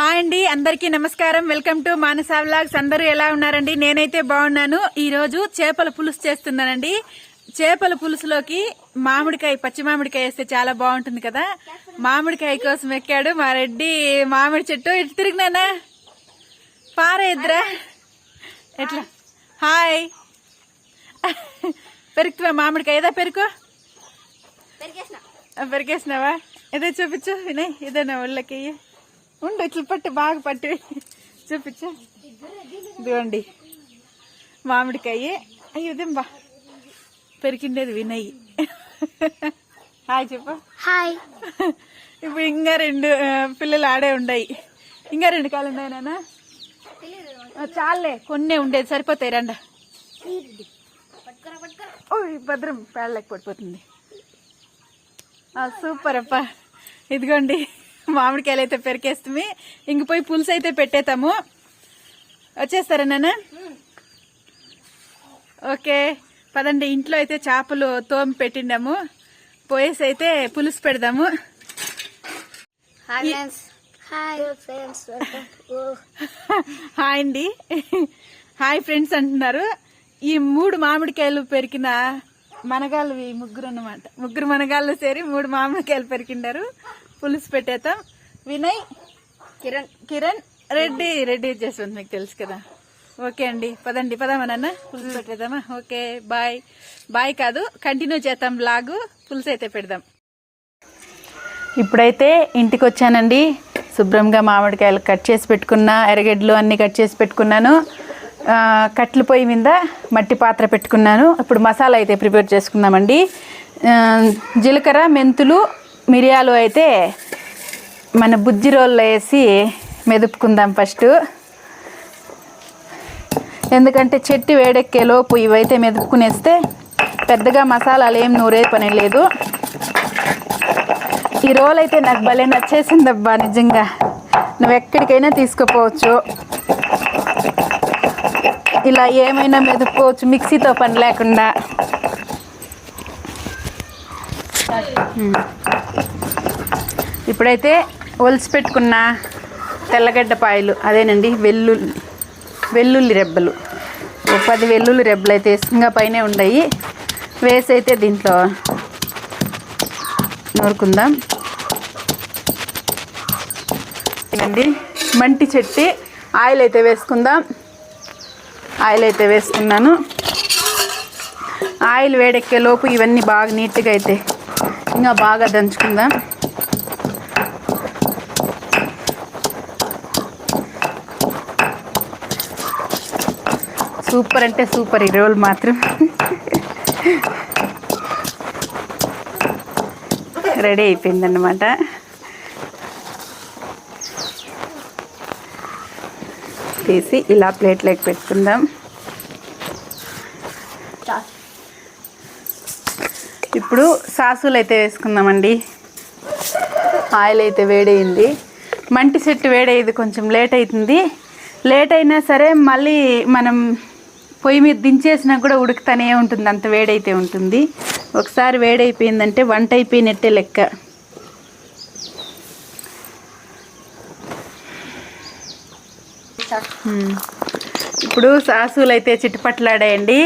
Hi అండి అందరికీ నమస్కారం. Welcome to Manasa vlogs. అందరూ ఎలా ఉన్నారండి? నేనైతే బాగున్నాను. ఈ రోజు చేపల పులుసు చేస్తున్నానండి. చేపల పులుసులోకి మామిడికాయ పచ్చి మామిడికాయ వేస్తే చాలా బాగుంటుంది కదా. మామిడికాయ కోసం ఎక్కాడు మా రెడ్డి మామిడి చెట్టు. ఇటు తిరిగినానా పారేద్రా ఎట్లా? హాయ్. పెరుగుతువా మామిడికాయ? ఏదా పెరుకు పెరికేసినావా ఏదో చూపించు వినయ్. ఏదో నా ఒళ్ళకి. ఉండు ఇట్లా పట్టు బాగా పట్టు. చూపించు. ఇదిగోండి. మామిడికాయ. అయ్యో ఇదేం బా పెరికిండేది వినయ్. హాయ్ చెప్పు. హాయ్. ఇప్పుడు ఇంకా రెండు పిల్లలు ఆడే ఉన్నాయి ఇంకా రెండు కాళ్ళు ఉన్నాయి నాన్న? చాలే కొన్నే ఉండేది. సరిపోతాయి రండ. ఓయ్ భద్రం. పేడలేక పడిపోతుంది. సూపర్ అప్ప ఇదిగోండి. మామిడికాయలు అయితే పెరికేస్తామి ఇంక పోయి పులుసు అయితే పెట్టేతాము వచ్చేస్తారా నాన్న? ఓకే. పదండి ఇంట్లో అయితే చేపలు తోమి పెట్టిండాము. పోయేసి అయితే పులుసు పెడదాము. Hi friends hi friends hi అండి. హాయ్ ఫ్రెండ్స్ అంటున్నారు. ఈ మూడు మామిడికాయలు పెరికిన మనగాళ్ళు ఈ ముగ్గురు అన్నమాట. ముగ్గురు మనగాళ్ళు సేరి మూడు మామిడికాయలు పెరికిండారు. పులుసు పెట్టేద్దాం. వినయ్ కిరణ్ కిరణ్ రెడ్డి రెడ్డి చేస్తుంది మీకు తెలుసు కదా. ఓకే అండి పదండి పదామా నాన్న? పులుసు పెట్టేద్దామా? Okay bye. బాయ్ కాదు కంటిన్యూ చేద్దాం లాగు పులుసు అయితే పెడదాం. ఇప్పుడైతే ఇంటికి వచ్చానండి. శుభ్రంగా మామిడికాయలు కట్ చేసి పెట్టుకున్నా ఎరగడ్లు అన్నీ కట్ చేసి పెట్టుకున్నాను. కట్లు పొయ్యి మీద మట్టి పాత్ర పెట్టుకున్నాను. ఇప్పుడు మసాలా అయితే ప్రిపేర్ చేసుకుందామండి. జీలకర్ర మెంతులు మిరియాలు అయితే మన బుజ్జి రోల్లో వేసి మెదుపుకుందాం ఫస్ట్. ఎందుకంటే చెట్టు వేడెక్కే లోపు ఇవైతే మెదుపుకునేస్తే పెద్దగా మసాలాలు ఏం నూరే పని లేదు. ఈ రోల్ అయితే నాకు భలే నచ్చేసిందబ్బా నిజంగా. నువ్వు ఎక్కడికైనా తీసుకుపోవచ్చు. ఇలా ఏమైనా మెదుపుకోవచ్చు మిక్సీతో పని లేకుండా. ఇప్పుడైతే ఒలిసి పెట్టుకున్న తెల్లగడ్డ పాయలు అదేనండి వెల్లుల్లి వెల్లుల్లి రెబ్బలు. ఒక పది వెల్లుల్లి రెబ్బలు అయితే ఇంకా పైనే ఉన్నాయి వేసి అయితే దీంట్లో నూరుకుందాం. అండి మంటి చెట్టి. ఆయిల్ అయితే వేసుకుందాం. ఆయిల్ అయితే వేసుకున్నాను. ఆయిల్ వేడెక్కే లోపు ఇవన్నీ బాగా నీట్గా అయితే ఇంకా బాగా దంచుకుందాం. సూపర్ అంటే సూపర్ ఈ రోల్ మాత్రం. రెడీ అయిపోయిందన్నమాట. తీసి ఇలా ప్లేట్లోకి పెట్టుకుందాం. ఇప్పుడు సాసులు అయితే వేసుకుందామండి. ఆయిల్ అయితే వేడైంది మంటి సెట్టు వేడయ్యేది కొంచెం లేట్ అవుతుంది. లేట్ అయినా సరే మళ్ళీ మనం పొయ్యి మీద దించేసినా కూడా ఉడుకుతానే ఉంటుంది అంత వేడైతే ఉంటుంది. ఒకసారి వేడైపోయిందంటే వంట అయిపోయినట్టే లెక్క. ఇప్పుడు సాసులు అయితే చిట్టుపట్లాడాయండి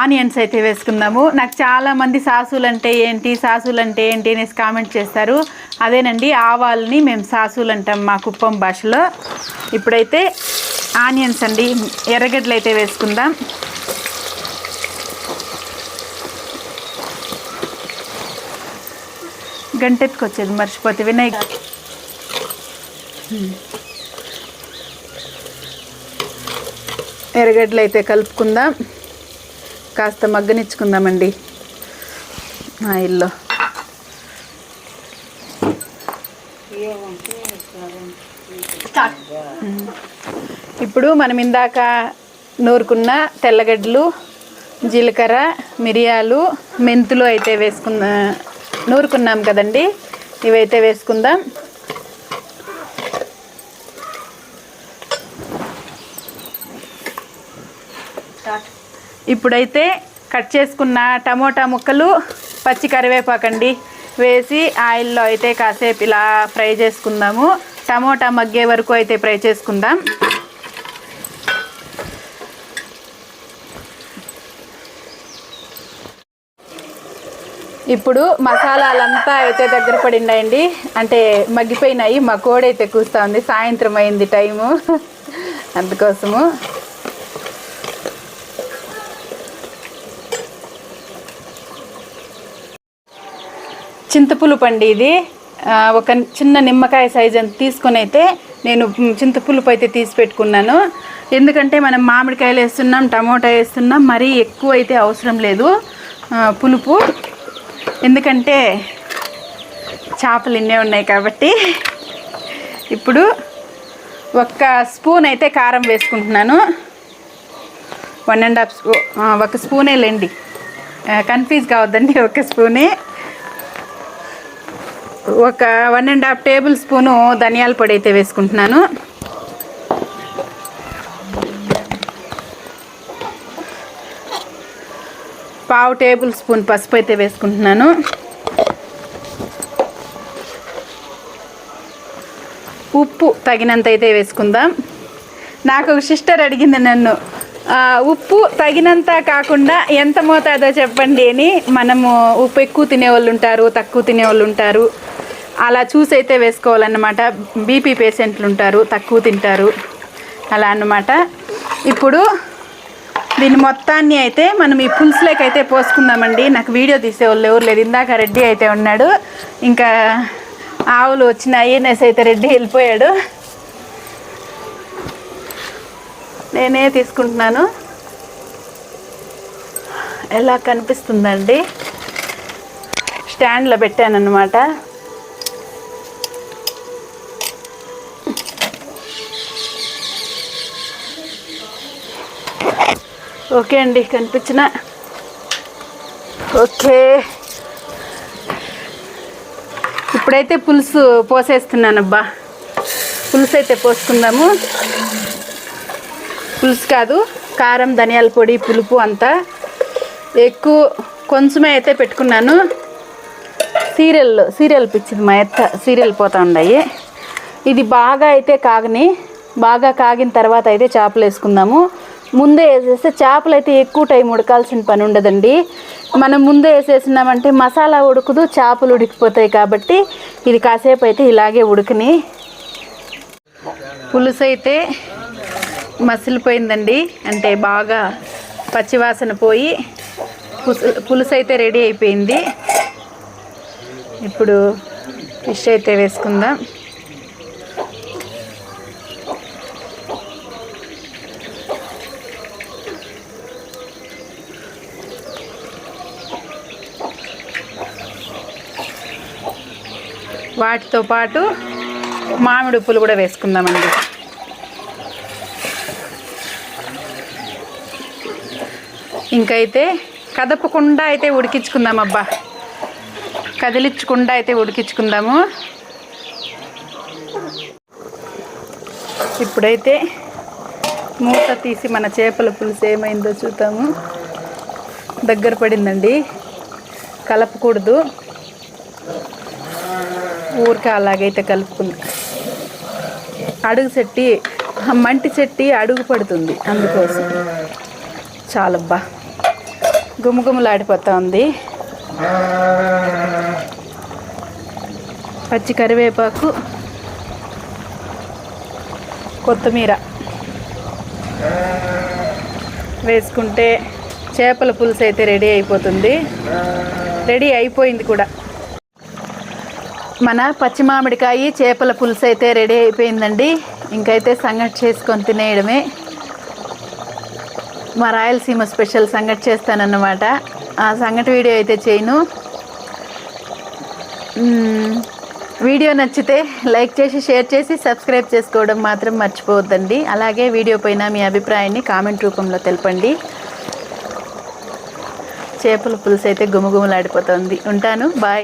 ఆనియన్స్ అయితే వేసుకుందాము. నాకు చాలా మంది సాసులు అంటే ఏంటి సాసులు అంటే ఏంటి అనేసి కామెంట్ చేస్తారు. అదేనండి ఆవాల్ని మేము సాసులు అంటాం మా కుప్పం భాషలో. ఇప్పుడైతే ఆనియన్స్ అండి. ఎర్రగడ్డలు అయితే వేసుకుందాం. గంటెత్తుకొచ్చేది మర్చిపోతే వినాయక. ఎర్రగడ్డలు అయితే కలుపుకుందాం. కాస్త మగ్గనిచ్చుకుందామండి. ఆయిల్లో ఇప్పుడు మనం ఇందాక నూరుకున్న తెల్లగడ్డలు జీలకర్ర మిరియాలు మెంతులు అయితే వేసుకుందా నూరుకున్నాం కదండి. ఇవైతే వేసుకుందాం. ఇప్పుడైతే కట్ చేసుకున్న టమోటా ముక్కలు పచ్చి కరివేపాకండి వేసి ఆయిల్లో అయితే కాసేపు ఇలా ఫ్రై చేసుకుందాము. టమోటా మగ్గే వరకు అయితే ఫ్రై చేసుకుందాం. ఇప్పుడు మసాలాలంతా అయితే దగ్గర పడిందండి. అంటే మగ్గిపోయినాయి. మా కోడైతే కూస్తూ ఉంది. సాయంత్రం అయింది టైము. అందుకోసము. చింతపులుపు అండి ఇది. ఒక చిన్న నిమ్మకాయ సైజ్ అంత తీసుకొని అయితే నేను చింతపులుపు అయితే తీసి పెట్టుకున్నాను. ఎందుకంటే మనం మామిడికాయలు వేస్తున్నాం టమోటా వేస్తున్నాం మరీ ఎక్కువ అయితే అవసరం లేదు. పులుపు. ఎందుకంటే చేపలు ఇన్నే ఉన్నాయి కాబట్టి ఇప్పుడు ఒక్క స్పూన్ అయితే కారం వేసుకుంటున్నాను. వన్ అండ్ హాఫ్ స్పూ ఒక స్పూనే లేండి. కన్ఫ్యూజ్ కావద్దండి ఒక స్పూనే. ఒక one and half tablespoon ధనియాల పొడి అయితే వేసుకుంటున్నాను. పావు టేబుల్ స్పూన్ పసుపు అయితే వేసుకుంటున్నాను. ఉప్పు తగినంత అయితే వేసుకుందాం. నాకు ఒక సిస్టర్ అడిగింది నన్ను ఉప్పు తగినంత కాకుండా ఎంత మోతాదో చెప్పండి అని. మనము ఉప్పు ఎక్కువ తినేవాళ్ళు ఉంటారు తక్కువ తినేవాళ్ళు ఉంటారు. అలా చూసి అయితే వేసుకోవాలన్నమాట. బీపీ పేషెంట్లు ఉంటారు తక్కువ తింటారు. అలా అన్నమాట. ఇప్పుడు దీన్ని మొత్తాన్ని అయితే మనం ఈ పులుసులోకి అయితే పోసుకుందామండి. నాకు వీడియో తీసేవాళ్ళు ఎవరు లేదు ఇందాక రెడ్డి అయితే ఉన్నాడు. ఇంకా ఆవులు వచ్చిన ఐఎన్ఎస్ అయితే రెడ్డి వెళ్ళిపోయాడు. నేనే తీసుకుంటున్నాను. ఎలా కనిపిస్తుందండి? స్టాండ్లో పెట్టాను ఓకే అండి కనిపించిన. ఓకే. ఇప్పుడైతే పులుసు పోసేస్తున్నాను అబ్బా పులుసు అయితే పోసుకుందాము. పులుసు కాదు కారం ధనియాల పొడి పులుపు అంతా. ఎక్కువ కొంచెమే అయితే పెట్టుకున్నాను. సీరియల్ సీరియల్ పిచ్చింది మా ఎత్త సీరియల్ పోతూ ఉన్నాయి ఇది బాగా అయితే కాగని బాగా కాగిన తర్వాత అయితే చేపలు వేసుకుందాము ముందే వేసేస్తే చేపలు అయితే ఎక్కువ టైం ఉడకాల్సిన పని ఉండదండి. మనం ముందే వేసేసినామంటే మసాలా ఉడుకుదు చేపలు ఉడికిపోతాయి కాబట్టి ఇది కాసేపు అయితే ఇలాగే ఉడుకుని. పులుసు అయితే మసిలిపోయిందండి. అంటే బాగా పచ్చివాసన పోయి పులుసు అయితే రెడీ అయిపోయింది. ఇప్పుడు ఫిష్ అయితే వేసుకుందాం. వాటితో పాటు మామిడి ఉప్పులు కూడా వేసుకుందామండి. ఇంకైతే కదపకుండా అయితే ఉడికించుకుందాం అబ్బా. కదిలించకుండా అయితే ఉడికించుకుందాము. ఇప్పుడైతే మూత తీసి మన చేపల పులుసు ఏమైందో చూద్దాము. దగ్గర పడిందండి. కలపకూడదు. ఊరికే అలాగైతే కలుపుకుంది. అడుగు చెట్టి మంటి చెట్టి అడుగు పడుతుంది అందుకోసం. చాలబ్బా. గుమగుమలాడిపోతా ఉంది పచ్చి కరివేపాకు కొత్తిమీర వేసుకుంటే చేపల పులుసు అయితే రెడీ అయిపోతుంది. రెడీ అయిపోయింది కూడా. మన పచ్చి మామిడికాయ చేపల పులుసు అయితే రెడీ అయిపోయిందండి. ఇంకైతే సంగటి చేసుకొని తినేయడమే. మా రాయలసీమ స్పెషల్ సంగటి చేస్తానన్నమాట. ఆ సంగటి వీడియో అయితే చేయను. వీడియో నచ్చితే లైక్ చేసి షేర్ చేసి సబ్స్క్రైబ్ చేసుకోవడం మాత్రం మర్చిపోవద్దండి. అలాగే వీడియో పైన మీ అభిప్రాయాన్ని కామెంట్ రూపంలో తెలపండి. చేపల పులుసు అయితే గుమగుమలాడిపోతుంది. ఉంటాను. బాయ్.